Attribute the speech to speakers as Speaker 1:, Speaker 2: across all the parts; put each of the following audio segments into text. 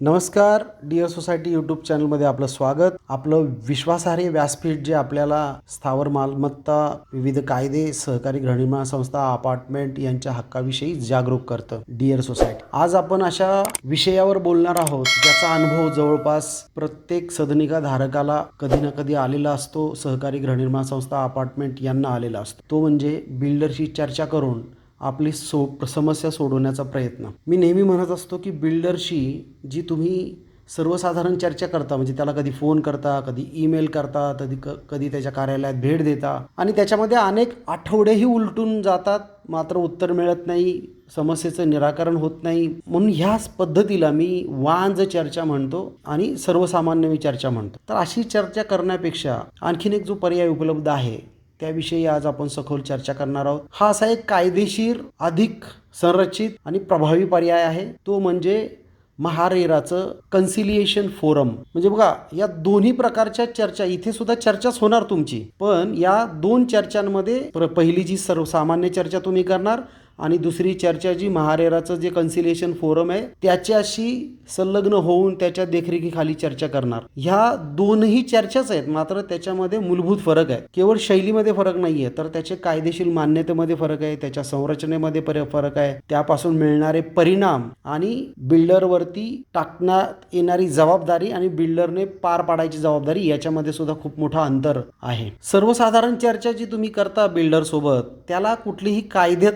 Speaker 1: नमस्कार dear society YouTube चॅनलमध्ये आपलं स्वागत. आपलं विश्वासार्ह व्यासपीठ जे आपल्याला स्थावर मालमत्ता विविध कायदे सहकारी गृहनिर्माण संस्था अपार्टमेंट यांच्या हक्काविषयी जागरूक करतं. डिअर सोसायटी आज आपण अशा विषयावर बोलणार आहोत ज्याचा अनुभव जवळपास प्रत्येक सदनिका धारकाला कधी ना कधी आलेला असतो सहकारी गृहनिर्माण संस्था अपार्टमेंट यांना आलेला असतो. तो म्हणजे बिल्डरशी चर्चा करून आपली सो समस्या सोडवण्याचा प्रयत्न. मी नेहमी म्हणत असतो की बिल्डरशी जी तुम्ही सर्वसाधारण चर्चा करता म्हणजे त्याला कधी फोन करता कधी ईमेल करता कधी क कधी त्याच्या कार्यालयात भेट देता आणि त्याच्यामध्ये अनेक आठवडेही उलटून जातात मात्र उत्तर मिळत नाही समस्येचं निराकरण होत नाही. म्हणून ह्याच पद्धतीला मी वांज चर्चा म्हणतो आणि सर्वसामान्य मी चर्चा म्हणतो. तर अशी चर्चा करण्यापेक्षा आणखीन एक जो पर्याय उपलब्ध आहे त्याविषयी आज आपण सखोल चर्चा करणार आहोत. हा असा एक कायदेशीर अधिक संरचित आणि प्रभावी पर्याय आहे. तो म्हणजे महारेराचं कन्सिलिएशन फोरम म्हणजे बघा या दोन्ही प्रकारच्या चर्चा इथे सुद्धा चर्चाच होणार तुमची. पण या दोन चर्चांमध्ये पहिली जी सर्वसामान्य चर्चा तुम्ही करणार आणि दुसरी चर्चा जी महारेराचं जे कन्सिलिएशन फोरम आहे त्याच्याशी संलग्न होऊन त्याच्या देखरेखीखाली चर्चा करणार. ह्या दोनही चर्चाच आहेत मात्र त्याच्यामध्ये मूलभूत फरक आहे. केवळ शैलीमध्ये फरक नाही आहे तर त्याचे कायदेशीर मान्यतेमध्ये फरक आहे त्याच्या संरचनेमध्ये फरक आहे. त्यापासून मिळणारे परिणाम आणि बिल्डरवरती टाकण्यात येणारी जबाबदारी आणि बिल्डरने पार पाडायची जबाबदारी याच्यामध्ये सुद्धा खूप मोठा अंतर आहे. सर्वसाधारण चर्चा जी तुम्ही करता बिल्डर सोबत त्याला कुठलीही कायद्यात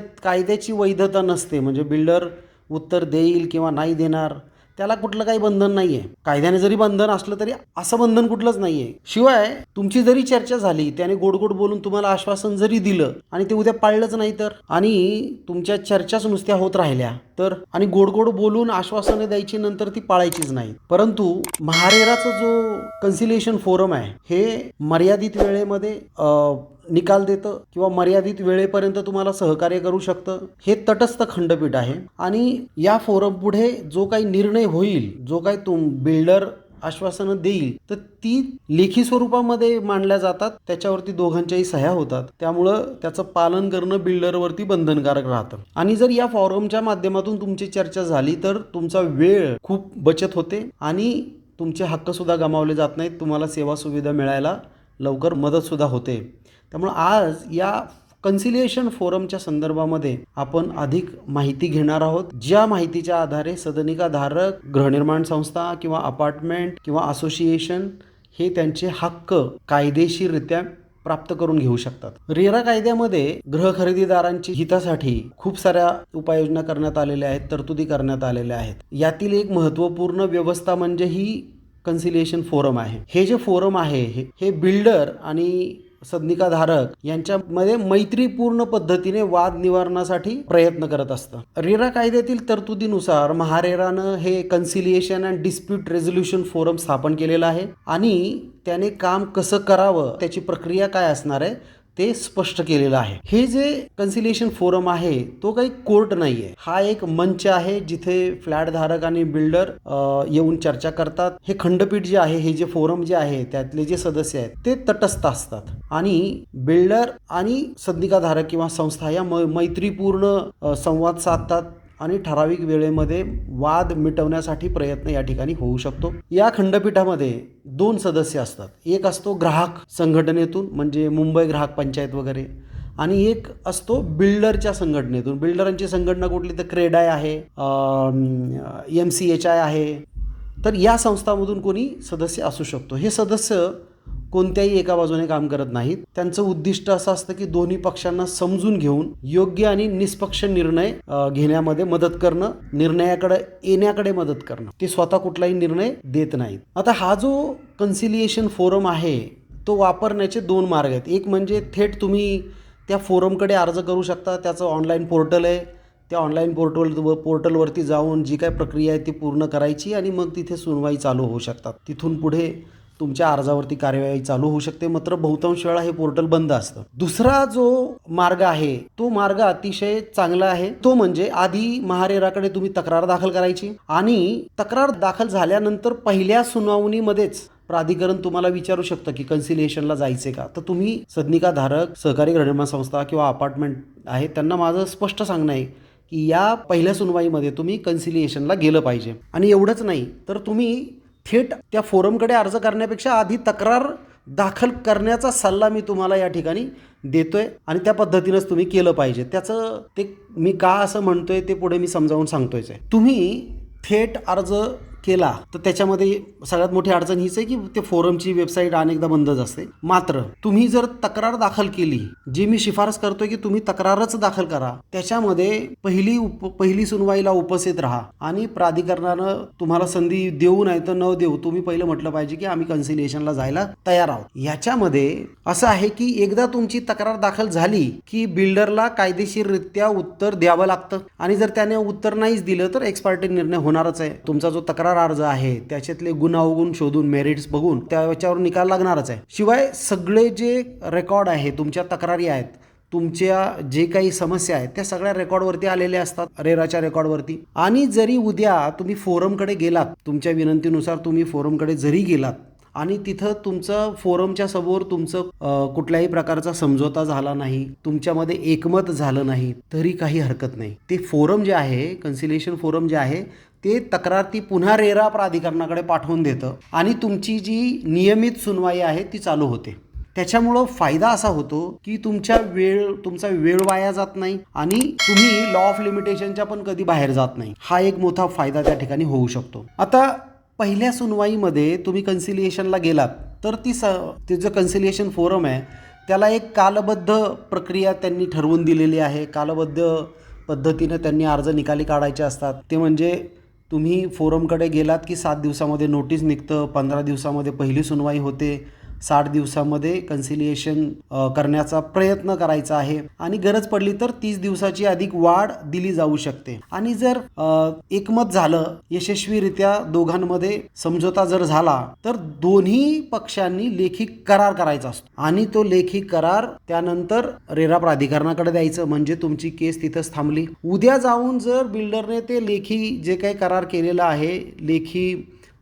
Speaker 1: कायद्याची वैधता नसते. म्हणजे बिल्डर उत्तर देईल किंवा नाही देणार त्याला कुठलं काही बंधन नाही आहे कायद्याने जरी बंधन असलं तरी असं बंधन कुठलंच नाही आहे शिवाय तुमची जरी चर्चा झाली त्याने गोडगोड बोलून तुम्हाला आश्वासन जरी दिलं आणि ते उद्या पाळलंच नाही तर आणि तुमच्या चर्चाच नुसत्या होत राहिल्या तर आणि गोडगोड बोलून आश्वासनं द्यायची नंतर ती पाळायचीच नाही परंतु महारेराचा जो कन्सिलिएशन फोरम आहे हे मर्यादित वेळेमध्ये निकाल देतं किंवा मर्यादित वेळेपर्यंत तुम्हाला सहकार्य करू शकतं. हे तटस्थ खंडपीठ आहे. आणि या फोरम पुढे जो काही निर्णय होईल जो काही तुम बिल्डर आश्वासनं देईल तर ती लेखी स्वरूपामध्ये मांडल्या जातात. त्याच्यावरती दोघांच्याही सह्या होतात. त्यामुळं त्याचं पालन करणं बिल्डरवरती बंधनकारक राहतं. आणि जर या फॉरमच्या माध्यमातून तुमची चर्चा झाली तर तुमचा वेळ खूप बचत होते आणि तुमचे हक्कसुद्धा गमावले जात नाहीत. तुम्हाला सेवा सुविधा मिळायला लवकर मदतसुद्धा होते. त्यामुळं आज या कन्सिलिएशन फोरमच्या संदर्भामध्ये आपण अधिक माहिती घेणार आहोत. ज्या माहितीच्या आधारे सदनिका धारक गृहनिर्माण संस्था किंवा अपार्टमेंट किंवा असोसिएशन हे त्यांचे हक्क कायदेशीररित्या प्राप्त करून घेऊ शकतात. रेरा कायद्यामध्ये गृह खरेदीदारांची हितासाठी खूप साऱ्या उपाययोजना करण्यात आलेल्या आहेत तरतुदी करण्यात आलेल्या आहेत. यातील एक महत्त्वपूर्ण व्यवस्था म्हणजे ही कन्सिलिएशन फोरम आहे. हे जे फोरम आहे हे हे बिल्डर आणि सदनिकाधारक यांच्यामध्ये मैत्रीपूर्ण पद्धतीने वाद निवारणासाठी प्रयत्न करत असतं. रेरा कायद्यातील तरतुदीनुसार महारेरानं हे conciliation and dispute resolution forum स्थापन केलेलं आहे आणि त्याने काम कसं करावं त्याची प्रक्रिया काय असणार आहे ते स्पष्ट केलेलं आहे. हे जे कन्सिलिएशन फोरम आहे तो काही कोर्ट नाही आहे हा एक मंच आहे जिथे फ्लॅट धारक आणि बिल्डर येऊन चर्चा करतात. हे खंडपीठ जे आहे हे जे फोरम जे आहे त्यातले जे सदस्य आहेत ते तटस्थ असतात. आणि बिल्डर आणि सदनिकाधारक किंवा संस्था या मैत्रीपूर्ण संवाद साधतात. आणि ठराविक वेळेमध्ये वाद मिटवण्यासाठी प्रयत्न या ठिकाणी होऊ शकतो. या खंडपीठामध्ये दोन सदस्य असतात. एक असतो ग्राहक संघटनेतून म्हणजे मुंबई ग्राहक पंचायत वगैरे आणि एक असतो बिल्डरच्या संघटनेतून. बिल्डरांची संघटना कुठली तर क्रेडाय आहे एम सी एच आय आहे. तर या संस्थांमधून कोणी सदस्य असू शकतो. हे सदस्य कोणत्याही एका बाजूने काम करत नाहीत. त्यांचं उद्दिष्ट असं असतं की दोन्ही पक्षांना समजून घेऊन योग्य आणि निष्पक्ष निर्णय घेण्यामध्ये मदत करणं निर्णयाकडे येण्याकडे मदत करणं. ते स्वतः कुठलाही निर्णय देत नाहीत. आता हा जो कन्सिलिएशन फोरम आहे तो वापरण्याचे दोन मार्ग आहेत. एक म्हणजे थेट तुम्ही त्या फोरमकडे अर्ज करू शकता. त्याचं ऑनलाईन पोर्टल आहे. त्या ऑनलाईन पोर्टल पोर्टलवरती जाऊन जी काय प्रक्रिया आहे ती पूर्ण करायची आणि मग तिथे सुनवाई चालू होऊ शकतात. तिथून पुढे तुमच्या अर्जावरती कार्यवाही चालू होऊ शकते. मात्र बहुतांश वेळा हे पोर्टल बंद असतं. दुसरा जो मार्ग आहे तो मार्ग अतिशय चांगला आहे. तो म्हणजे आधी महारेराकडे तुम्ही तक्रार दाखल करायची आणि तक्रार दाखल झाल्यानंतर पहिल्या सुनावणीमध्येच प्राधिकरण तुम्हाला विचारू शकतं की कन्सिलिएशनला जायचे का. तर तुम्ही सदनिकाधारक सहकारी गृहनिर्माण संस्था किंवा अपार्टमेंट आहे त्यांना माझं स्पष्ट सांगणं आहे की या पहिल्या सुनवाईमध्ये तुम्ही कन्सिलिएशनला गेलं पाहिजे. आणि एवढंच नाही तर तुम्ही थेट त्या फोरमकडे अर्ज करण्यापेक्षा आधी तक्रार दाखल करण्याचा सल्ला मी तुम्हाला या ठिकाणी देतोय आणि त्या पद्धतीनंच तुम्ही केलं पाहिजे. त्याचं ते मी का असं म्हणतोय ते पुढे मी समजावून सांगतोयच आहे. तुम्ही थेट अर्ज केला तर त्याच्यामध्ये सगळ्यात मोठी अडचण हीच आहे की ते फोरमची वेबसाईट अनेकदा बंदच असते. मात्र तुम्ही जर तक्रार दाखल केली जी मी शिफारस करतोय की तुम्ही तक्रारच दाखल करा त्याच्यामध्ये पहिली उप पहिली सुनवाईला उपस्थित राहा आणि प्राधिकरणानं तुम्हाला संधी देऊ नाही तर न देऊ तुम्ही पहिलं म्हटलं पाहिजे की आम्ही कन्सिलिएशनला जायला तयार आहोत. याच्यामध्ये असं आहे की एकदा तुमची तक्रार दाखल झाली की बिल्डरला कायदेशीररित्या उत्तर द्यावं लागतं आणि जर त्याने उत्तर नाहीच दिलं तर एक्सपार्टी निर्णय होणारच आहे. तुमचा जो तक्रार तक्रार अर्ज आहे. त्याच्यातले गुण अवगुण शोधून मेरिट्स बघून त्याच्यावर निकाल लागणारच आहे. शिवाय सगळे जे रेकॉर्ड आहे तुमच्या तक्रारी आहेत तुमच्या जे काही समस्या आहेत त्या सगळ्या रेकॉर्डवरती आलेल्या असतात रेराच्या रेकॉर्डवरती आणि जरी उद्या तुम्ही फोरमकडे गेलात तुमच्या विनंतीनुसार तुम्ही फोरमकडे जरी गेलात आणि तिथं तुमचं फोरमच्या समोर तुमचं कुठल्याही प्रकारचा समझोता झाला नाही तुमच्यामध्ये एकमत झालं नाही तरी काही हरकत नाही. ते फोरम जे आहे कन्सिलेशन फोरम जे आहे ते तक्रार ती पुन्हा रेरा प्राधिकरणाकडे पाठवून देतं आणि तुमची जी नियमित सुनवाई आहे ती चालू होते. त्याच्यामुळं फायदा असा होतो की तुमच्या वेळ तुमचा वेळ वाया जात नाही आणि तुम्ही लॉ ऑफ लिमिटेशनच्या पण कधी बाहेर जात नाही. हा एक मोठा फायदा त्या ठिकाणी होऊ शकतो. आता पहिल्या सुनवाईमध्ये तुम्ही कन्सिलिएशनला गेलात तर ती स ते जो कन्सिलिएशन फोरम आहे त्याला एक कालबद्ध प्रक्रिया त्यांनी ठरवून दिलेली आहे. कालबद्ध पद्धतीनं त्यांनी अर्ज निकाली काढायचे असतात. ते म्हणजे तुम्ही फोरमकडे गेलात की सात दिवसामध्ये नोटीस निघतं पंधरा दिवसामध्ये पहिली सुनवाई होते साठ दिवसामध्ये कन्सिलिएशन करण्याचा प्रयत्न करायचा आहे. आणि गरज पडली तर तीस दिवसाची अधिक वाढ दिली जाऊ शकते. आणि जर एकमत झालं यशस्वीरित्या दोघांमध्ये समझोता जर झाला तर दोन्ही पक्षांनी लेखी करार करायचा असतो. आणि तो लेखी करार त्यानंतर रेरा प्राधिकरणाकडे द्यायचं म्हणजे तुमची केस तिथंच थांबली. उद्या जाऊन जर बिल्डरने ते लेखी जे काही करार केलेला आहे लेखी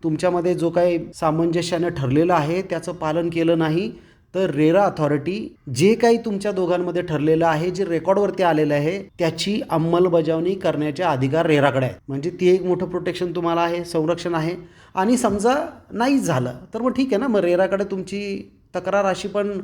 Speaker 1: तुमच्यामध्ये जो काही सामंजस्याने ठरलेलं आहे त्याचं पालन केलं नाही तर रेरा अथॉरिटी जे काही तुमच्या दोघांमध्ये ठरलेलं आहे जे रेकॉर्डवरती आलेलं आहे त्याची अंमलबजावणी करण्याचे अधिकार रेराकडे आहे म्हणजे ती एक मोठं प्रोटेक्शन तुम्हाला आहे संरक्षण आहे. आणि समजा नाही झालं तर मग ठीक आहे ना मग रेराकडे तुमची तक्रार अशी पण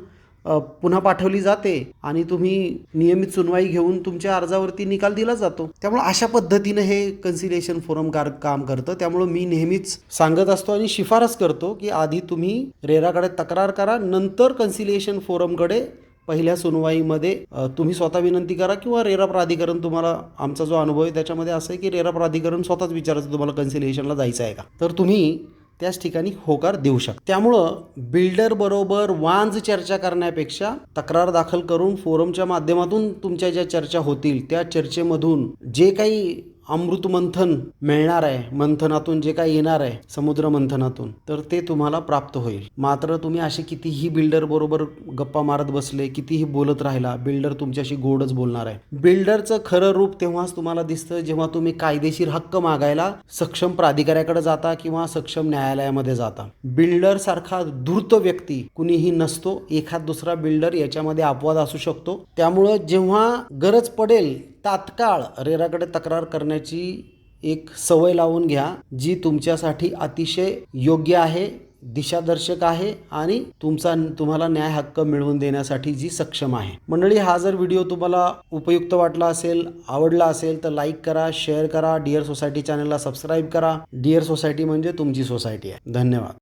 Speaker 1: पुन्हा पाठवली जाते आणि तुम्ही नियमित सुनवाई घेऊन तुमच्या अर्जावरती निकाल दिला जातो. त्यामुळे अशा पद्धतीनं हे कन्सिलेशन फोरम कार काम करतं. त्यामुळं मी नेहमीच सांगत असतो आणि शिफारस करतो की आधी तुम्ही रेराकडे तक्रार करा नंतर कन्सिलेशन फोरमकडे पहिल्या सुनवाईमध्ये तुम्ही स्वतः विनंती करा किंवा रेरा प्राधिकरण तुम्हाला आमचा जो अनुभव आहे त्याच्यामध्ये असं आहे की रेरा प्राधिकरण स्वतःच विचारायचं तुम्हाला कन्सिलेशनला जायचं आहे का? तर तुम्ही त्याच ठिकाणी होकार देऊ शकतो त्यामुळं बिल्डर बरोबर वांज चर्चा करण्यापेक्षा तक्रार दाखल करून फोरमच्या माध्यमातून तुमच्या ज्या चर्चा होतील त्या चर्चेमधून जे काही अमृत मंथन मिळणार आहे. मंथनातून जे काय येणार आहे समुद्र मंथनातून तर ते तुम्हाला प्राप्त होईल. मात्र तुम्ही असे कितीही बिल्डर बरोबर गप्पा मारत बसले कितीही बोलत राहिला बिल्डर तुमच्याशी गोडच बोलणार आहे. बिल्डरचं खरं रूप तेव्हाच तुम्हाला दिसतं जेव्हा तुम्ही कायदेशीर हक्क मागायला सक्षम प्राधिकाऱ्याकडे जाता किंवा सक्षम न्यायालयामध्ये जाता. बिल्डर सारखा धूर्त व्यक्ती कुणीही नसतो. एखाद दुसरा बिल्डर याच्यामध्ये अपवाद असू शकतो. त्यामुळं जेव्हा गरज पडेल तात्काळ रेराकडे तक्रार करण्याची एक सवय लावून घ्या जी तुमच्यासाठी अतिशय योग्य आहे दिशादर्शक आहे आणि तुमचा तुम्हाला न्याय हक्क मिळवून देण्यासाठी जी सक्षम आहे. मंडळी हा जर व्हिडिओ तुम्हाला उपयुक्त वाटला असेल आवडला असेल तर लाईक करा शेअर करा डिअर सोसायटी चॅनलला सबस्क्राईब करा. डिअर सोसायटी म्हणजे तुमची सोसायटी आहे. धन्यवाद.